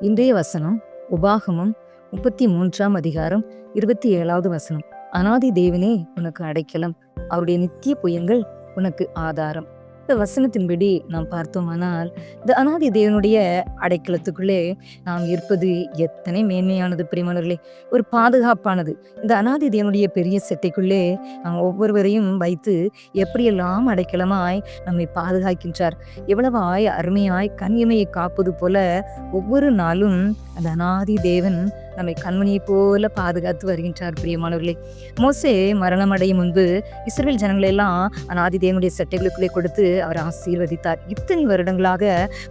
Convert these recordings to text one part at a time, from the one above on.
இன்றைய வசனம் உபாகமம் முப்பத்தி மூன்றாம் அதிகாரம் இருபத்தி ஏழாவது வசனம். அனாதி தேவனே உனக்கு அடைக்கலம். அவருடைய நித்திய புயங்கள் உனக்கு ஆதாரம். இந்த வசனத்தின்படி நாம் பார்த்தோமானால் இந்த அனாதி தேவனுடைய அடைக்கலத்துக்குள்ளே நாம் இருப்பது எத்தனை மேன்மையானது பிரிமானவர்களே ஒரு பாதுகாப்பானது. இந்த அனாதி தேவனுடைய பெரிய செட்டைக்குள்ளே நாம் ஒவ்வொருவரையும் வைத்து எப்படியெல்லாம் அடைக்கலமாய் நம்மை பாதுகாக்கின்றார். எவ்வளவாய் அருமையாய் கண்யமையை காப்பது போல ஒவ்வொரு நாளும் அந்த அனாதி தேவன் நம்மை கண்மணியை போல பாதுகாத்து வருகின்றார் பிரியமானவர்களே. மோசே மரணமடையும் முன்பு இஸ்ரேல் ஜனங்களை எல்லாம் அனாதி தேவனுடைய சட்டைகளுக்குள்ளே கொடுத்து அவர் ஆசீர்வதித்தார். இத்தனை வருடங்களாக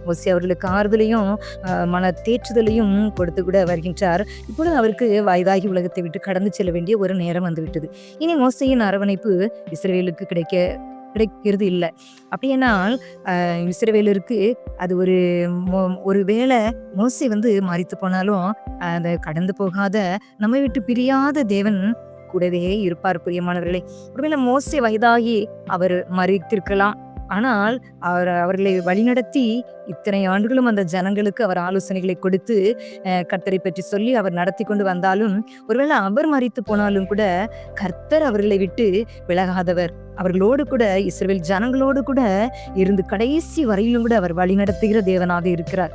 மோசே அவர்களுக்கு ஆறுதலையும் மன தேற்றுதலையும் கொடுத்து கூட வருகின்றார். இப்பொழுது அவருக்கு வயதாகி உலகத்தை விட்டு கடந்து செல்ல வேண்டிய ஒரு நேரம் வந்துவிட்டது. இனி மோசையின் அரவணைப்பு இஸ்ரேலுக்கு கிடைக்க கிடைக்கிறது இல்லை. அப்படியானால் ஆஹ், இஸ்ரவேலருக்கு அது ஒரு மோ- ஒரு வேளை மோசை வந்து மறித்து போனாலும் அதை கடந்து போகாத நம்மை விட்டு பிரியாத தேவன் கூடவே இருப்பார் பிரியமானவர்களே. ஒருவேளை மோசை வயதாகி அவர் மறித்திருக்கலாம் ஆனால் அவர் அவர்களை வழிநடத்தி இத்தனை ஆண்டுகளும் அந்த ஜனங்களுக்கு அவர் ஆலோசனைகளை கொடுத்து கர்த்தரை பற்றி சொல்லி அவர் நடத்தி கொண்டு வந்தாலும் ஒருவேளை அவர் மறித்து போனாலும் கூட கர்த்தர் அவர்களை விட்டு விலகாதவர். அவர்களோடு கூட இஸ்ரேல் ஜனங்களோடு கூட இருந்து கடைசி வரையிலும் கூட அவர் வழிநடத்துகிற தேவனாக இருக்கிறார்.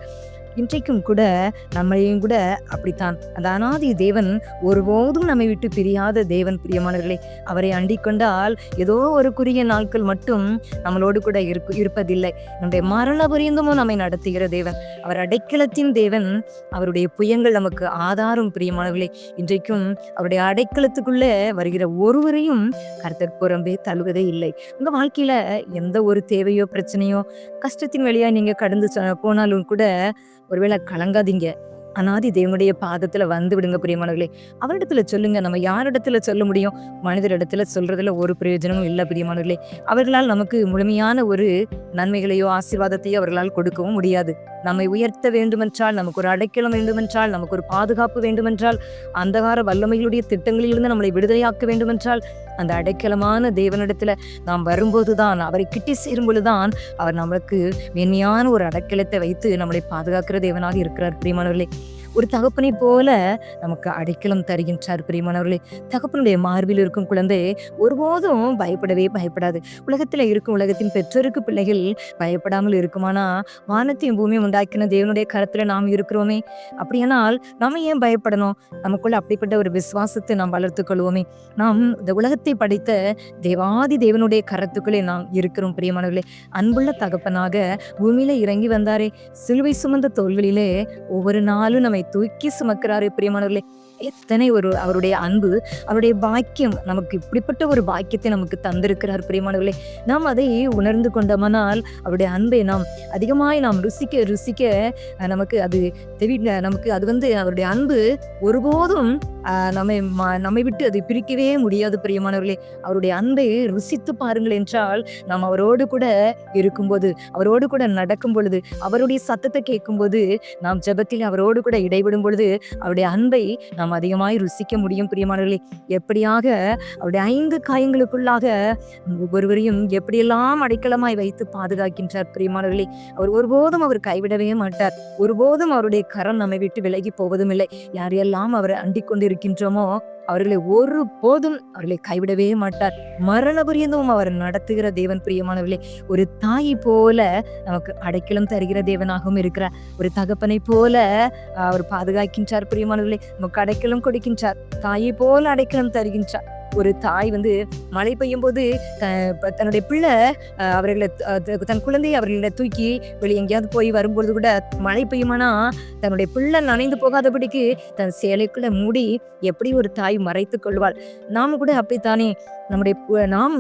இன்றைக்கும் கூட நம்மளையும் கூட அப்படித்தான். அந்த அனாதி தேவன் ஒருபோதும் நம்மை விட்டு பிரியாத தேவன் பிரியமானவர்களே. அவரை அண்டிக் கொண்டால் ஏதோ ஒரு குறுகிய நாட்கள் மட்டும் நம்மளோடு கூட இருக்கு இருப்பதில்லை. நம்முடைய மரண பரியந்தமும் நம்மை நடத்துகிற தேவன். அவர் அடைக்கலத்தின் தேவன். அவருடைய புயங்கள் நமக்கு ஆதாரம் பிரியமானவர்களே. இன்றைக்கும் அவருடைய அடைக்கலத்துக்குள்ளே வருகிற ஒருவரையும் கருத்தர் புறம்பே தழுவதே இல்லை. உங்க வாழ்க்கையில எந்த ஒரு தேவையோ பிரச்சனையோ கஷ்டத்தின் வழியா நீங்க கடந்து போனாலும் கூட ஒருவேளை கலங்காதீங்க. அனாதி தேவனுடைய பாதத்துல வந்து விடுங்க பிரியமானவர்களே. அவரிடத்துல சொல்லுங்க. நம்ம யாரிடத்துல சொல்ல முடியும்? மனிதரிடத்துல சொல்றதுல ஒரு பிரயோஜனமும் இல்லை பிரியமானவர்களே. அவர்களால் நமக்கு முழுமையான ஒரு நன்மைகளையோ ஆசீர்வாதத்தையோ அவர்களால் கொடுக்கவும் முடியாது. நம்மை உயர்த்த வேண்டுமென்றால் நமக்கு ஒரு அடைக்கலம் வேண்டுமென்றால் நமக்கு ஒரு பாதுகாப்பு வேண்டுமென்றால் அந்தகார வல்லமைகளுடைய திட்டங்களிலிருந்து நம்மளை விடுதலையாக்க வேண்டுமென்றால் அந்த அடைக்கலமான தேவனிடத்துல நாம் வரும்போதுதான் அவரை கிட்டி சேரும் பொழுதுதான் அவர் நமக்கு மென்மையான ஒரு அடைக்கலத்தை வைத்து நம்மளை பாதுகாக்கிற தேவனாக இருக்கிறார். பிரியமானவர்களே ஒரு தகப்பனை போல நமக்கு அடைக்கலம் தருகின்றார் பிரியமானவர்களே. தகப்பனுடைய மார்பில் இருக்கும் குழந்தை ஒருபோதும் பயப்படவே பயப்படாது. உலகத்தில் இருக்கும் உலகத்தின் பெற்றோருக்கு பிள்ளைகள் பயப்படாமல் இருக்குமானா? வானத்தையும் பூமியும் உண்டாக்கின தேவனுடைய கரத்தில் நாம் இருக்கிறோமே. அப்படியானால் நாம் ஏன் பயப்படணும்? நமக்குள்ள அப்படிப்பட்ட ஒரு விசுவாசத்தை நாம் வளர்த்துக் கொள்வோமே. நாம் இந்த உலகத்தை படைத்த தேவாதி தேவனுடைய கரத்துக்குள்ளே நாம் இருக்கிறோம் பிரியமானவர்களே. அன்புள்ள தகப்பனாக பூமியில இறங்கி வந்தாரே. சிலுவை சுமந்த தோள்களிலே ஒவ்வொரு நாளும் நம்மை தூக்கி சுமக்கிறாரு பிரியமானவர்களே. எத்தனை ஒரு அவருடைய அன்பு அவருடைய பாக்கியம் நமக்கு இப்படிப்பட்ட ஒரு பாக்கியத்தை நமக்கு தந்திருக்கிறார் பிரியமானவர்களே. நாம் அதை உணர்ந்து கொண்டோமானால் அவருடைய அன்பை நாம் அதிகமாய் நாம் ருசிக்க ருசிக்க நமக்கு அது தெவி நமக்கு அது வந்து அவருடைய அன்பு ஒருபோதும் நம்மை நம்மை விட்டு அதை பிரிக்கவே முடியாது பிரியமானவர்களே. அவருடைய அன்பை ருசித்து பாருங்கள் என்றால் நாம் அவரோடு கூட இருக்கும்போது அவரோடு கூட நடக்கும் பொழுது அவருடைய சத்தத்தை கேட்கும்போது நாம் ஜெபத்தில் அவரோடு கூட இடைவிடும் பொழுது அவருடைய அன்பை நாம் அதிகமாய் ருசிக்க முடியும் பிரியமானவர்களே. எப்படியாக அவருடைய ஐந்து காயங்களுக்குள்ளாக ஒவ்வொருவரையும் எப்படியெல்லாம் அடைக்கலமாய் வைத்து பாதுகாக்கின்றார் பிரியமானவர்களே. அவர் ஒருபோதும் அவர் கைவிடவே மாட்டார். ஒருபோதும் அவருடைய கரம் நம்மை விட்டு விலகி போவதும் இல்லை யாரையெல்லாம் அவரை அண்டிக் கொண்டிருக்கின்றோமோ அவர்களை ஒரு போதும் அவர்களை கைவிடவே மாட்டார். மரண பரியந்தமும் அவர் நடத்துகிற தேவன் பிரியமானவர்களே ஒரு தாயை போல நமக்கு அடைக்கலம் தருகிற தேவனாகவும் இருக்கிறார். ஒரு தகப்பனை போல அவர் பாதுகாக்கின்றார் பிரியமானவர்களே நமக்கு அடைக்கலம் கொடுக்கின்றார். தாயை போல அடைக்கலம் தருகின்றார். ஒரு தாய் வந்து மழை பெய்யும் போது தன்னுடைய பிள்ளை அவர்களை தன் குழந்தையை அவர்களை தூக்கி வெளியே எங்கேயாவது போய் வரும்பொழுது கூட மழை பெய்யுமானா தன்னுடைய பிள்ளை நனைந்து போகாதபடிக்கு தன் சேலைக்குள்ள மூடி எப்படி ஒரு தாய் மறைத்து கொள்வாள். நாம கூட அப்படித்தானே நம்முடைய நாம்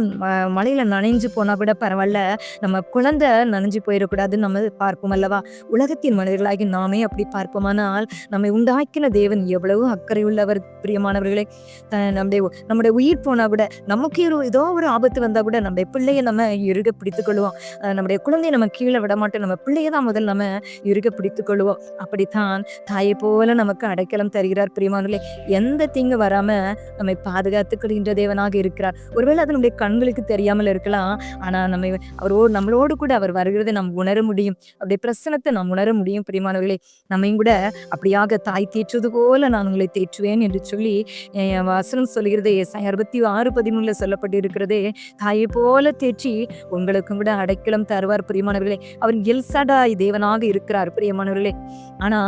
மழையில் நனைஞ்சு போனா கூட பரவாயில்ல நம்ம குழந்தை நனைஞ்சு போயிடக்கூடாதுன்னு நம்ம பார்ப்போம் அல்லவா? உலகத்தின் மனிதர்களாகி நாமே அப்படி பார்ப்போமானால் நம்மை உண்டாக்கின தேவன் எவ்வளவு அக்கறை உள்ளவர் பிரியமானவர்களே நம்முடைய நம்முடைய உயிர் போனால் கூட நமக்கு ஒரு ஏதோ ஒரு ஆபத்து வந்தால் கூட நம்ம பிள்ளைய நம்ம இறுக பிடித்துக்கொள்வோம் நம்முடைய குழந்தையை நம்ம கீழே விட மாட்டோம். நம்ம பிள்ளைய தான் முதல்ல நம்ம இறுக பிடித்துக்கொள்வோம் அப்படித்தான் தாயை போல நமக்கு அடைக்கலம் தருகிறார் பிரியமானங்களே எந்த தீங்கு வராமல் நம்மை பாதுகாத்துக்கொள்கின்ற தேவனாக இருக்கிறார். ஒருவேளை அது நம்முடைய கண்களுக்கு தெரியாமல் இருக்கலாம். ஆனால் நம்ம அவரோடு நம்மளோடு கூட அவர் வருகிறதை நாம் உணர முடியும். அப்படியே பிரசனத்தை நாம் உணர முடியும் பிரியமானவர்களே. நம்மையும் கூட அப்படியாக தாய் தேற்றுவது போல நான் உங்களை தேற்றுவேன் என்று சொல்லி என் வசனம் சொல்கிறது ஏசாயா அறுபத்தி ஆறு பதிமூணுல சொல்லப்பட்டு இருக்கிறதே தாயை போல தேற்றி உங்களுக்கும் கூட அடைக்கலம் தருவார் பிரியமானவர்களே. அவர் எல்சடாய் தேவனாக இருக்கிறார் பிரியமானவர்களே. ஆனா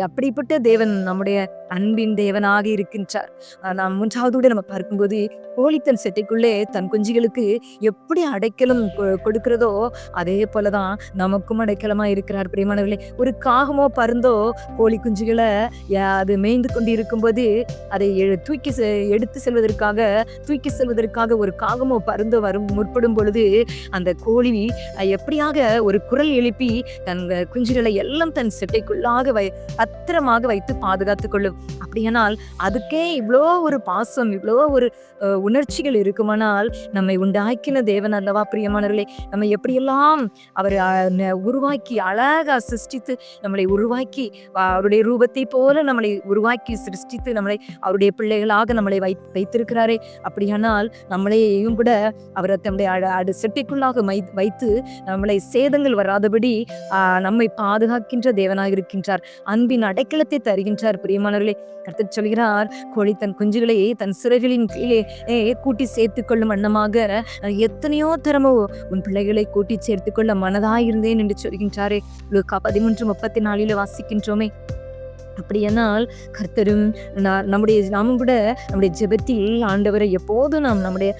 அப்படிப்பட்ட தேவன் நம்முடைய அன்பின் தேவனாக இருக்கின்றார். நாம் மூன்றாவது நம்ம பார்க்கும்போது கோழித்தன் செட்டைக்குள்ளே தன் குஞ்சுகளுக்கு எப்படி அடைக்கலம் கொ- கொடுக்கிறதோ அதே போலதான் நமக்கும் அடைக்கலமா இருக்கிறார். பிரியமானவர்களே ஒரு காகமோ பருந்தோ கோழி குஞ்சுகளை அது மேய்ந்து கொண்டு இருக்கும்போது அதை எ- தூக்கி செ- எடுத்து செல்வதற்காக தூக்கி செல்வதற்காக ஒரு காகமோ பருந்தோ வரும் முற்படும் பொழுது அந்த கோழி எப்படியாக ஒரு குரல் எழுப்பி தன் குஞ்சுகளை எல்லாம் தன் செட்டைக்குள்ளாக வை பத்திரமாக வைத்து பாதுகாத்துக் கொள்ளும். அப்படியானால் அதுக்கே இவ்வளோ ஒரு பாசம் இவ்வளோ ஒரு உணர்ச்சிகள் இருக்குமானால் நம்மை உண்டாக்கின தேவன் அல்லவா பிரியமானவர்களே? நம்ம எப்படியெல்லாம் அவர் உருவாக்கி அழகாக சிருஷ்டித்து நம்மளை உருவாக்கி அவருடைய ரூபத்தை போல நம்மளை உருவாக்கி சிருஷ்டித்து நம்மளை அவருடைய பிள்ளைகளாக நம்மளை வை வைத்திருக்கிறாரே? அப்படியானால் நம்மளையும் கூட அவர் தம்முடைய அட- அடு செட்டிக்குள்ளாக மை வைத்து நம்மளை சேதங்கள் வராதபடி நம்மை பாதுகாக்கின்ற தேவனாக இருக்கின்றார் அன்பின் அடைக்கலத்தை தருகின்றார் பிரியமானவர்களே. கர்த்தர் சொல்கிறார் கோழி தன் குஞ்சுகளை தன் சிறகுகளின் கீழே ஏ, கூட்டி சேர்த்து கொள்ளும் வண்ணமாக எத்தனையோ தரமோ உன் பிள்ளைகளை கூட்டி சேர்த்து கொள்ள மனதாயிருந்தேன் என்று சொல்கின்றாரே. லுக்கா பதிமூன்று முப்பத்தி நாலில வாசிக்கின்றோமே. அப்படியானால் கர்த்தரும் நம்முடைய நாமும் கூட நம்முடைய ஜெபத்தில் ஆண்டவரை எப்போதும் நாம் நம்முடைய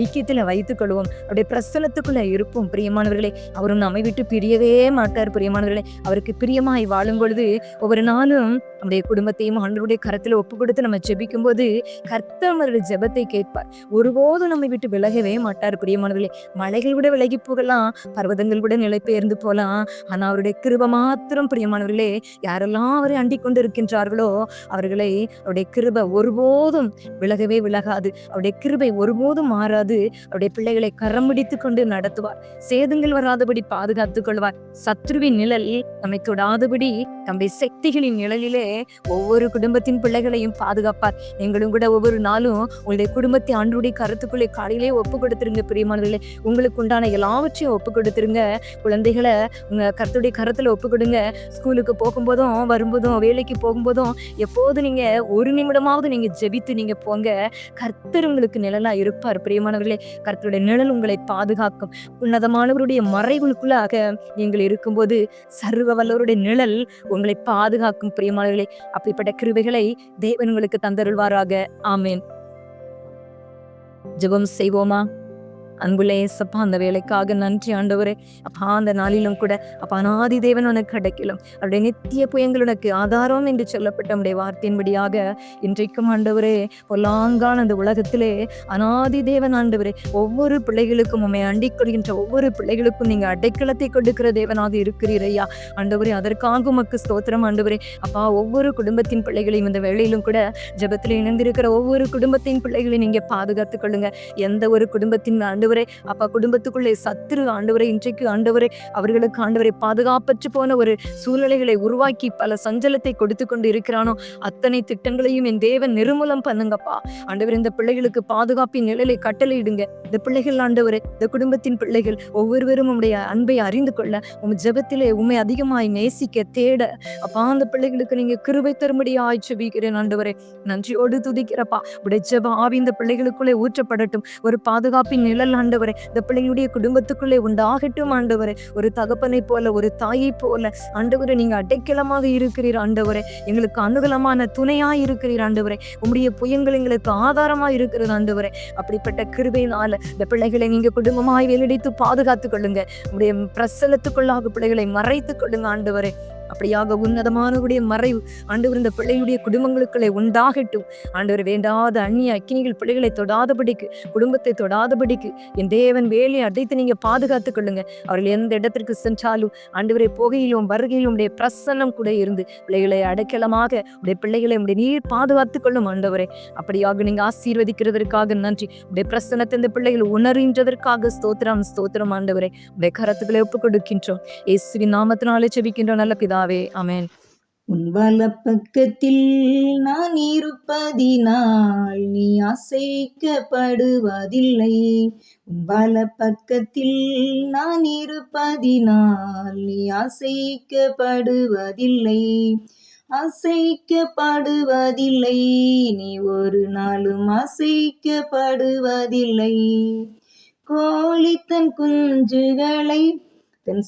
ஐக்கியத்தில் வைத்துக் கொள்வோம். அவருடைய பிரசனத்துக்குள்ளே இருப்போம். பிரியமானவர்களே அவரும் நம்மை விட்டு பிரியவே மாட்டார். பிரியமானவர்களே அவருக்கு பிரியமாய் வாழும் பொழுது ஒவ்வொரு நாளும் நம்முடைய குடும்பத்தையும் ஆண்டவருடைய கரத்தில் ஒப்பு கொடுத்து நம்ம ஜெபிக்கும் போது கர்த்தர் ஜெபத்தை கேட்பார். ஒருபோதும் நம்மை விட்டு விலகவே மாட்டார். பிரியமானவர்களே மலைகள் கூட விலகி போகலாம் பர்வதங்கள் கூட நிலை பெயர்ந்து போகலாம். ஆனால் அவருடைய கிருப மாத்திரம் பிரியமானவர்களே யாரெல்லாம் அவரை அண்டிக் கொண்டு இருக்கின்றார்களோ அவர்களை அவருடைய கிருபை ஒருபோதும் விலகவே விலகாது. அவருடைய கிருபை ஒருபோதும் மாறாது. அவருடைய பிள்ளைகளை கரம் பிடித்து கொண்டு நடத்துவார். சேதங்கள் வராதபடி பாதுகாத்துக் கொள்வார். சத்ருவின் நிழல் நம்மை தொடாதபடி நம்முடைய சக்திகளின் நிழலிலே ஒவ்வொரு குடும்பத்தின் பிள்ளைகளையும் பாதுகாப்பார். நீங்களும் கூட ஒவ்வொரு நாளும் உங்களுடைய குடும்பத்தை ஆண்டுடைய கருத்துக்குள்ளே காலையிலே ஒப்பு கொடுத்துருங்க பிரியமானவர்களே. உங்களுக்கு உண்டான எல்லாவற்றையும் ஒப்பு கொடுத்துருங்க. குழந்தைகளை உங்க கருத்துடைய கருத்துல ஒப்பு கொடுங்க. ஸ்கூலுக்கு போகும்போதும் வரும்போதும் வேலைக்கு போகும்போதும் எப்போது நீங்க ஒரு நிமிடமாவது நீங்க ஜெபித்து நீங்க போங்க. கர்த்தர் உங்களுக்கு நிழலா இருப்பார். பிரியமானவர்களே கர்த்தருடைய நிழல் உங்களை பாதுகாக்கும். உன்னதமானவருடைய மறைவுக்குள்ளாக நீங்கள் இருக்கும்போது சர்வ வல்லவருடைய நிழல் உங்களை பாதுகாக்கும். பிரியமானவர்களே அப்படிப்பட்ட கிருபைகளை தேவன் உங்களுக்கு தந்தருள்வாராக. ஆமேன். ஜெபம் செய்வோமா? அன்புள்ள ஏசப்பா அந்த வேலைக்காக நன்றி ஆண்டவரே. அப்பா அந்த நாளிலும் கூட அப்பா அனாதி தேவன் உனக்கு கிடைக்கலும் அவருடைய நித்திய புயங்கள் உனக்கு ஆதாரம் என்று சொல்லப்பட்ட நம்முடைய வார்த்தையின்படியாக இன்றைக்கும் ஆண்டவரே பொல்லாங்கான அந்த உலகத்திலே அனாதி தேவன் ஆண்டவரே ஒவ்வொரு பிள்ளைகளுக்கும் உண்மை அண்டிக் கொள்கின்ற ஒவ்வொரு பிள்ளைகளுக்கும் நீங்க அடைக்கலத்தை கொடுக்கிற தேவனாக இருக்கிறீரையா ஆண்டவரே அதற்காக உமக்கு ஸ்தோத்திரம் ஆண்டவரே. அப்பா ஒவ்வொரு குடும்பத்தின் பிள்ளைகளையும் இந்த வேளையிலும் கூட ஜெபத்தில் இணைந்திருக்கிற ஒவ்வொரு குடும்பத்தின் பிள்ளைகளையும் நீங்க பாதுகாத்துக் கொள்ளுங்க. எந்த ஒரு குடும்பத்தின் ஆண்டு ஆண்டவரே. அப்பா குடும்பத்துக்குள்ளே சத்துரு ஆண்டவரே இன்றைக்கு ஆண்டவரே அவர்களுக்கு ஆண்டவரை பாதுகாப்பற்று போன ஒரு சூழ்நிலைகளை உருவாக்கி பல சஞ்சலத்தை கொடுத்து கொண்டு இருக்கிறானோ. அத்தனை திட்டங்களையும் என் தேவன் நிர்மூலம் பண்ணுங்கப்பா. ஆண்டவர் இந்த பிள்ளைகளுக்கு பாதுகாப்பின் நிழலை கட்டளையிடுங்க. இந்த பிள்ளைகள் ஆண்டவரே இந்த குடும்பத்தின் பிள்ளைகள் ஒவ்வொருவரும் உம்முடைய அன்பை அறிந்து கொள்ள உம் ஜெபத்திலே உண்மை அதிகமாய் நேசிக்க தேட. அப்பா அந்த பிள்ளைகளுக்கு நீங்க கிருபை தரும்படியாய் செபிக்கிறேன் ஆண்டவரே. நன்றியோடு துதிக்கிறப்பா. உடைய ஜெப ஆவி இந்த பிள்ளைகளுக்குள்ளே ஊற்றப்படட்டும். ஒரு பாதுகாப்பின் நிழல் ஆண்டவரே இந்த பிள்ளைகளுடைய குடும்பத்துக்குள்ளே உண்டாகட்டும் ஆண்டவரே. ஒரு தகப்பனை போல ஒரு தாயை போல ஆண்டவரே நீங்க அடைக்கலமாக இருக்கிறீர் ஆண்டவரே. எங்களுக்கு அனுகலமான துணையா இருக்கிறீர் ஆண்டவரே. உங்களுடைய புயங்கள் எங்களுக்கு ஆதாரமா இருக்கிறது ஆண்டவரே. அப்படிப்பட்ட கிருபையினால இந்த பிள்ளைகளை நீங்க குடும்பமாய் வெளியடித்து பாதுகாத்துக் கொள்ளுங்க. உடைய பிரசலத்துக்குள்ளாக பிள்ளைகளை மறைத்துக் கொள்ளுங்க ஆண்டவரே. அப்படியாக உன்னதமானவருடைய மறைவு ஆண்டவர் இந்த பிள்ளையுடைய குடும்பங்களுக்குள்ளே உண்டாகட்டும். ஆண்டவர் வேண்டாத அந்நிய அக்கினிகள் பிள்ளைகளை தொடாதபடிக்கு குடும்பத்தை தொடாதபடிக்கு என் தேவன் வேலையை அடைத்து நீங்க பாதுகாத்துக் கொள்ளுங்க. அவர்கள் எந்த இடத்திற்கு சென்றாலும் ஆண்டவரை போகையிலும் வருகையிலும் உடைய பிரசன்னம் கூட இருந்து பிள்ளைகளை அடைக்கலமாக உடைய பிள்ளைகளை உடைய நீர் பாதுகாத்துக் கொள்ளும் ஆண்டவரே. அப்படியாக நீங்க ஆசீர்வதிக்கிறதற்காக நன்றி. உடைய பிரசனத்தை இந்த பிள்ளைகள் உணர்கின்றதற்காக ஸ்தோத்திரம் ஸ்தோத்திரம் ஆண்டவரே. உடைய கரத்துக்களை ஒப்புக் கொடுக்கின்றோம் இயேசுவின் நாமத்தினாலே செபிக்கின்றோம். நல்ல பிதாவே அமேன் உன் வலப்பக்கத்தில் நான் இருப்பதினால் நீ அசைக்கப்படுவதில்லை. உன் வலப்பக்கத்தில் நான் இருப்பதினால் நீ அசைக்கப்படுவதில்லை. அசைக்கப்படுவதில்லை. நீ ஒரு நாளும் அசைக்கப்படுவதில்லை. கோழி தன் குஞ்சுகளை தன்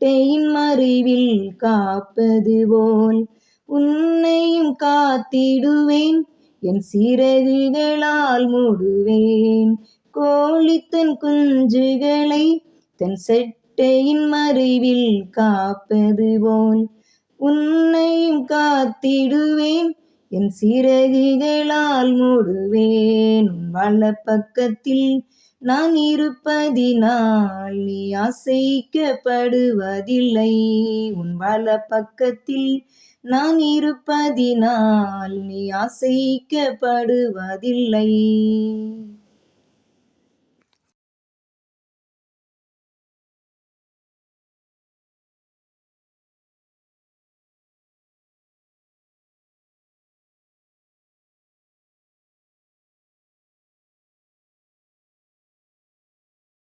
செட்டையின் மறைவில் காப்பது போல் உன்னையும் காத்திடுவேன். என் சிறகுகளால் மூடுவேன். கோழி தன் குஞ்சுகளை தன் செட்டையின் மறைவில் காப்பது போல் உன்னையும் காத்திடுவேன். என் சிறகுகளால் மூடுவேன். உன் வலப்பக்கத்தில் நான் இருப்பதினால் நீ அசைக்கப்படுவதில்லை உன் வலப்பக்கத்தில் நான் இருப்பதினால் நீ அசைக்கப்படுவதில்லை